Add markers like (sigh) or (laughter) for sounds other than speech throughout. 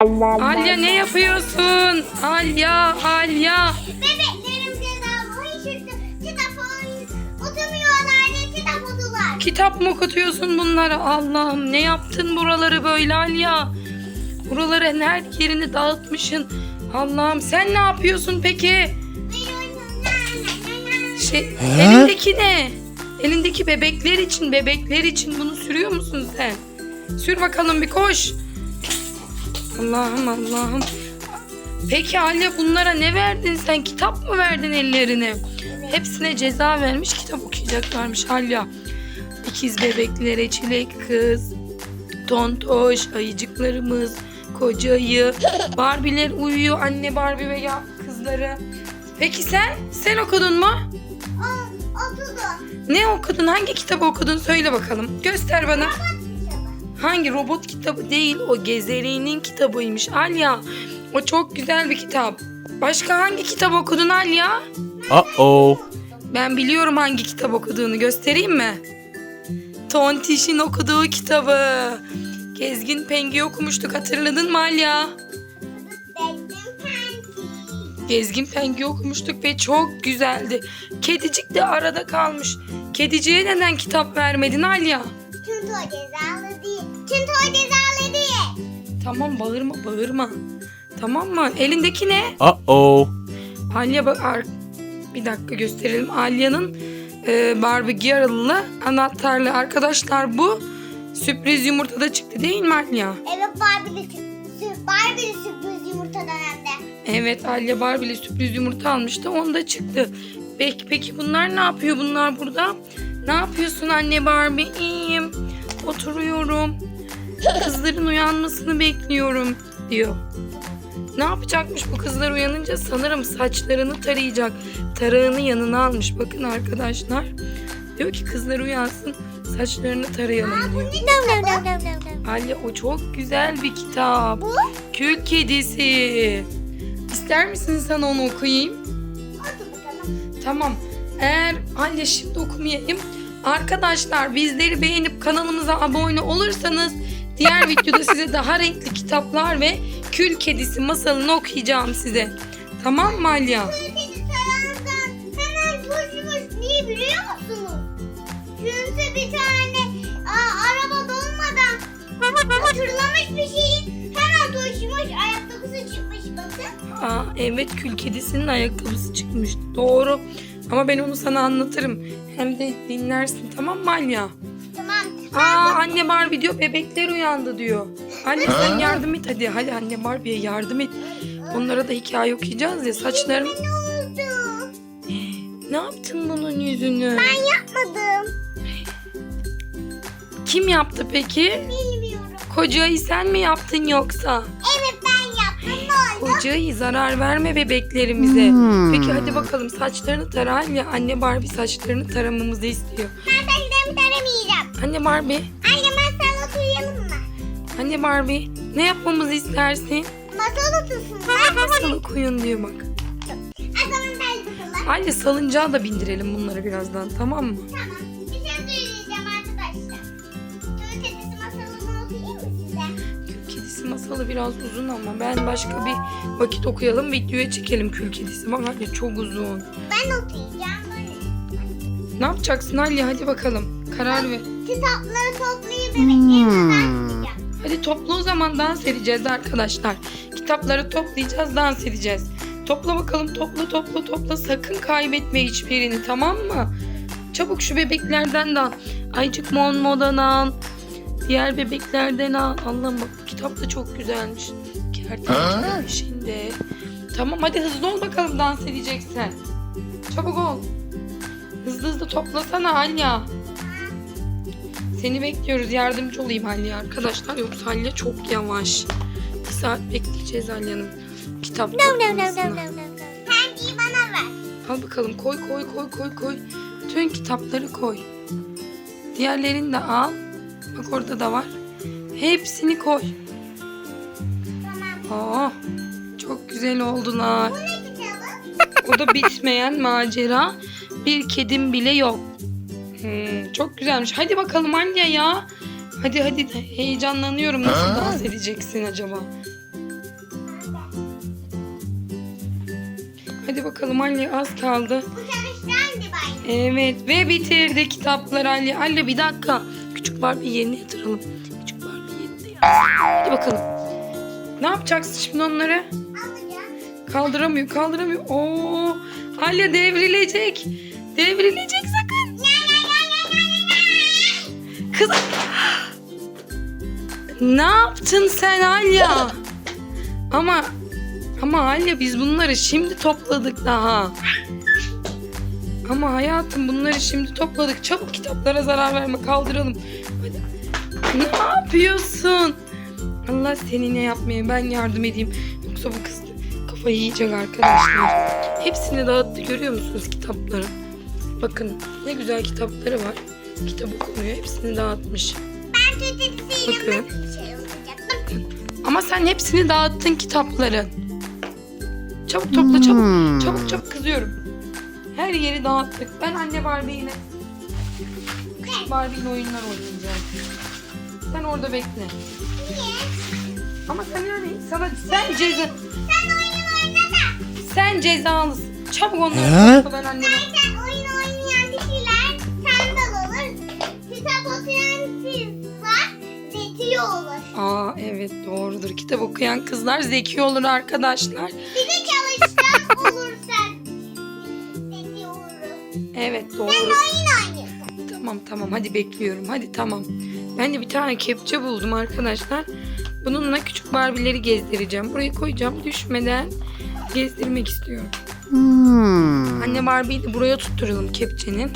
Alya ne yapıyorsun? Alya, Alya. Bebeklerim hiç kitap oturmuyorlar diye kitap okudular. Kitap mı okutuyorsun bunlara? Allah'ım ne yaptın buraları böyle Alya? Buraları her yerini dağıtmışsın. Allah'ım sen ne yapıyorsun peki? Şey, elindeki ne? Elindeki bebekler için, bebekler için bunu sürüyor musun sen? Sür bakalım bir koş. Allah'ım Allah'ım. Peki Alya bunlara ne verdin sen? Kitap mı verdin ellerine? Hepsine ceza vermiş kitap okuyacaklarmış Alya. İkiz bebeklere çilek kız, tontoş, ayıcıklarımız, koca ayı, (coughs) Barbie'ler uyuyor anne Barbie ve ya kızları. Peki sen? Sen okudun mu? Okudum. Ne okudun? Hangi kitabı okudun? Söyle bakalım. Göster bana. Hangi robot kitabı değil o Gezeri'nin kitabıymış Alya. O çok güzel bir kitap. Başka hangi kitap okudun Alya? Uh-oh. Ben biliyorum hangi kitap okuduğunu göstereyim mi? Tontiş'in okuduğu kitabı. Gezgin Pengi okumuştuk hatırladın mı Alya? Gezgin Pengi okumuştuk ve çok güzeldi. Kedicik de arada kalmış. Kediciye neden kitap vermedin Alya? Çünkü o cezalı. Çünkü o cezalı değil. Tamam bağırma bağırma. Tamam mı? Elindeki ne? Uh-oh. Alya bak ar- bir dakika gösterelim. Alya'nın e, Barbie Girl'lı anahtarlı arkadaşlar bu sürpriz yumurtada çıktı değil mi Alya? Evet Barbie'li sürpriz, Barbie'li sürpriz yumurtadan hem de. Evet Alya Barbie'li sürpriz yumurta almıştı. Onda çıktı. Peki, peki bunlar ne yapıyor bunlar burada? Ne yapıyorsun anne Barbie? İyiyim. Oturuyorum. Kızların uyanmasını bekliyorum diyor. Ne yapacakmış bu kızlar uyanınca sanırım saçlarını tarayacak. Tarağını yanına almış. Bakın arkadaşlar. Diyor ki kızlar uyansın saçlarını tarayalım diyor. Ne kitabı? Alya o çok güzel bir kitap. Bu? Kül kedisi. İster misin sana onu okuyayım? Tamam. Eğer Alya şimdi okumayayım. Arkadaşlar bizleri beğenip kanalımıza abone olursanız diğer videoda size daha renkli kitaplar ve Kül Kedisi masalını okuyacağım size. Tamam mı Alya? Kedi tarafından hemen koşmuş. Niye biliyor musunuz? Çünkü bir tane aa, araba dolmadan hatırlamış bir şeyi hemen koşmuş. Ayakkabısı çıkmış bakın. Aa, evet Kül Kedisi'nin ayakkabısı çıkmış. Doğru. Ama ben onu sana anlatırım. Hem de dinlersin tamam mı Alya? Aa anne Barbie diyor bebekler uyandı diyor. Anne sen yardım et hadi. Hadi anne Barbie'ye yardım et. Onlara da hikaye okuyacağız ya saçlarım. Ne oldu? Ne yaptın bunun yüzünü? Ben yapmadım. Kim yaptı peki? Bilmiyorum. Kocayı sen mi yaptın yoksa? Evet ben yaptım. Ne oldu? Kocayı zarar verme bebeklerimize. Peki hadi bakalım saçlarını tara Alya. Anne Barbie saçlarını taramamızı istiyor. Ben saçlarımı taramayacağım. Anne Barbie, Anne masal okuyalım mı? anne Barbie ne yapmamızı istersin? Masal otursun. Masal okuyun diyor bak. O zaman ben. Anne salıncağa da bindirelim bunları birazdan tamam mı? Tamam. Bir şey söyleyeceğim arkadaşlar. Köy kedisi masalını okuyayım mı size? Kül kedisi masalı biraz uzun ama ben başka bir vakit okuyalım videoya çekelim kül kedisi. Bak anne çok uzun. Ben okuyacağım. Böyle. Ne yapacaksın Alya hadi bakalım. Karar ver. Kitapları toplayıp bebeklerime dağıtacağım. Hadi toplu o zaman dans edeceğiz arkadaşlar. Kitapları toplayacağız, dans edeceğiz. Topla bakalım, topla topla topla. Sakın kaybetme hiçbirini tamam mı? Çabuk şu bebeklerden de al. Ayıcık Mon Mo'dan al. Diğer bebeklerden al. Allah'ım bak bu kitap da çok güzelmiş. Kertenkele peşinde. Tamam hadi hızlı ol bakalım dans edeceksen. Çabuk ol. Hızlı hızlı toplasana Alya. Seni bekliyoruz. Yardımcı olayım Alya arkadaşlar. Yoksa Alya çok yavaş. Bir saat bekleyeceğiz Alya'nın kitap toplamasını. Penceyi bana ver. Al bakalım koy koy koy koy koy. Bütün kitapları koy. Diğerlerini de al. Bak orada da var. Hepsini koy. Tamam. Aa, çok güzel oldular. O da bitmeyen macera. Bir kedim bile yok. Hmm, çok güzelmiş. Hadi bakalım anne ya. Hadi hadi heyecanlanıyorum. Nasıl dans edeceksin acaba? Hadi bakalım Ali az kaldı. Evet ve bitirdi kitaplar Ali. Ali bir dakika. Küçük Barbie yerine yatıralım. Küçük Barbie yerine Hadi bakalım. Ne yapacaksın şimdi onları? Kaldıramıyor kaldıramıyor. Oo, Ali devrilecek. Devrilecek sen. Kız. Ne yaptın sen Alya? Ama ama Alya biz bunları şimdi topladık daha. Ama hayatım bunları şimdi topladık. Çabuk kitaplara zarar verme kaldıralım. Hadi. Ne yapıyorsun? Allah seni ne yapmaya ben yardım edeyim. Yoksa bu kız kafayı yiyecek arkadaşlar. Hepsini dağıttı görüyor musunuz kitapları? Bakın ne güzel kitapları var. Kitap okumuyor. Hepsini dağıtmış. Ben tütüsüyle Bakın. nasıl şey olacak? Ama sen hepsini dağıttın kitapların. Çabuk topla çabuk. Çabuk çabuk kızıyorum. Her yeri dağıttık. Ben anne Barbie ile küçük Barbie ile oyunlar oynayacağım. Sen orada bekle. Niye? Ama sen yani sana sen ceza Sen oyun oyna da. sen cezalısın. Çabuk onları topla ben anne Aa evet doğrudur. Kitap okuyan kızlar zeki olur arkadaşlar. Bir de çalışkan olursan zeki oluruz. Evet doğru. oyun oynuyorsun. Tamam tamam hadi bekliyorum. Hadi tamam. Ben de bir tane kepçe buldum arkadaşlar. Bununla küçük Barbie'leri gezdireceğim. Buraya koyacağım düşmeden gezdirmek istiyorum. Anne Barbie'yi de buraya tutturalım kepçenin.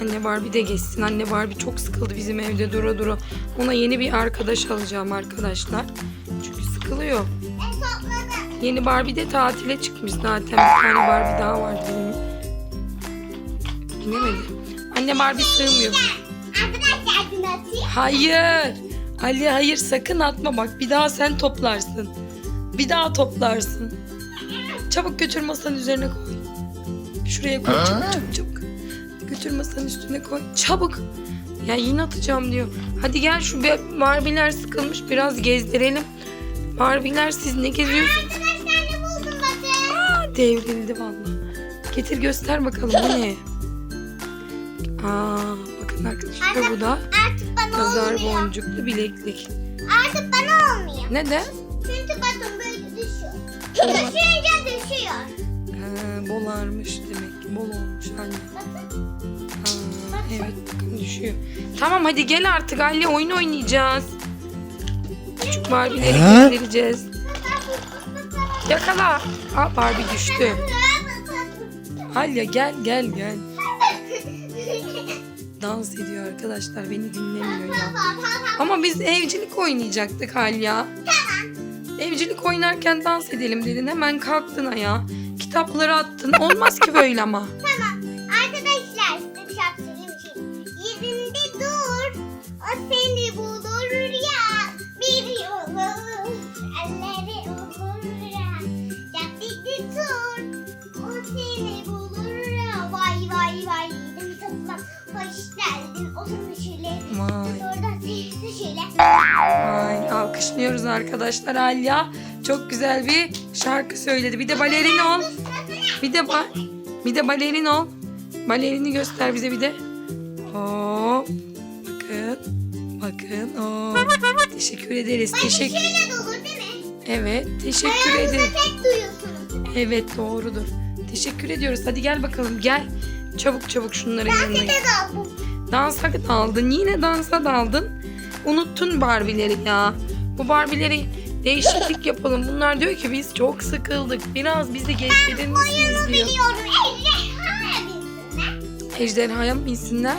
Anne Barbie de geçsin. Anne Barbie çok sıkıldı bizim evde dura dura. Ona yeni bir arkadaş alacağım arkadaşlar. Çünkü sıkılıyor. Yeni Barbie de tatile çıkmış zaten. Bir tane Barbie daha var benim. Binemedim. Anne Barbie sığmıyor. Hayır. Ali hayır sakın atma bak. Bir daha sen toplarsın. Bir daha toplarsın. Çabuk götür masanın üzerine koy. Şuraya koy çabuk çabuk çabuk. Götür masanın üstüne koy. Çabuk. Ya yine atacağım diyor. Hadi gel şu be- Barbie'ler sıkılmış biraz gezdirelim. Barbie'ler siz ne geziyorsunuz? Arkadaşlar ne buldum bakın. Aa, devrildi vallahi. Getir göster bakalım bu ne? Aa, bakın arkadaşlar bu da Artık bana nazar olmuyor. boncuklu bileklik. Artık bana olmuyor. Neden? Çünkü bakın böyle düşüyor. Düşünce düşüyor. Ha, bolarmış demek ki. Bol olmuş anne. Bakın. Evet bakın düşüyor. Tamam hadi gel artık Ali oyun oynayacağız. Küçük Barbie'leri gezdireceğiz. Yakala. Aa Barbie düştü. Alya gel gel gel. Dans ediyor arkadaşlar beni dinlemiyor ya. Ama biz evcilik oynayacaktık Alya. Evcilik oynarken dans edelim dedin hemen kalktın ayağa. Kitapları attın. Olmaz ki böyle ama. Tamam. Vay. Oradan sesli şöyle. Vay alkışlıyoruz arkadaşlar Alya. Çok güzel bir şarkı söyledi. Bir de balerin ol. Bir de ba bir de balerin ol. Balerini göster bize bir de. Hop. Bakın. Bakın. Hop. Teşekkür ederiz. Teşekkür. Mi? Evet. Teşekkür duyuyorsunuz. Evet doğrudur. Teşekkür ediyoruz. Hadi gel bakalım gel. Çabuk çabuk şunların yanına. Dansa daldın. Yine dansa daldın. Unuttun Barbie'leri ya. Bu Barbie'leri değişiklik yapalım. Bunlar diyor ki biz çok sıkıldık. Biraz bizi gezdirir misiniz diyor. Biliyorum. Ejderha. Ejderhaya mı binsinler?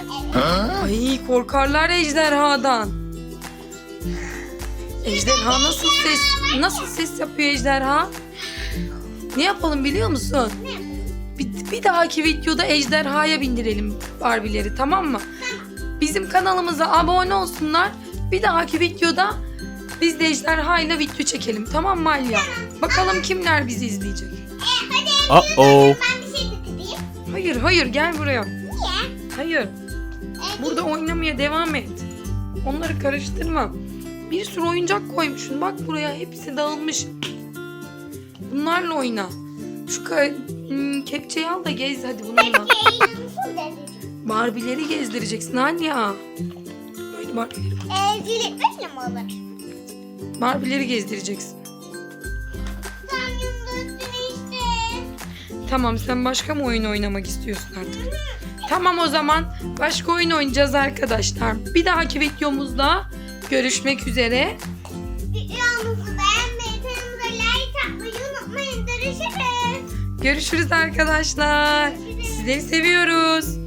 Ay korkarlar ejderhadan. Ejderha nasıl ses nasıl ses yapıyor ejderha? Ne yapalım biliyor musun? Bir, bir dahaki videoda ejderhaya bindirelim Barbie'leri tamam mı? Bizim kanalımıza abone olsunlar. Bir dahaki videoda biz de ejderhayla video çekelim tamam mı Alya? Bakalım kimler bizi izleyecek. E, hadi Uh-oh. ben bir şey. Hayır hayır gel buraya. Niye? Hayır E, burada oynamaya devam et. Onları karıştırma. Bir sürü oyuncak koymuşsun. Bak buraya hepsi dağılmış. Bunlarla oyna. Şu ka- hmm, kepçeyi al da gez hadi bununla. Barbie'leri gezdireceksin Alya. Böyle Barbie'leri, Evcilik böyle mi olur? Barbie'leri gezdireceksin. Kamyonun üstüne işte. Tamam sen başka mı oyun oynamak istiyorsun artık? Tamam o zaman başka oyun oynayacağız arkadaşlar. Bir dahaki videomuzda görüşmek üzere. Videomuzu beğenmeyi, kanalımıza like atmayı unutmayın. Görüşürüz. Görüşürüz arkadaşlar. Sizleri seviyoruz.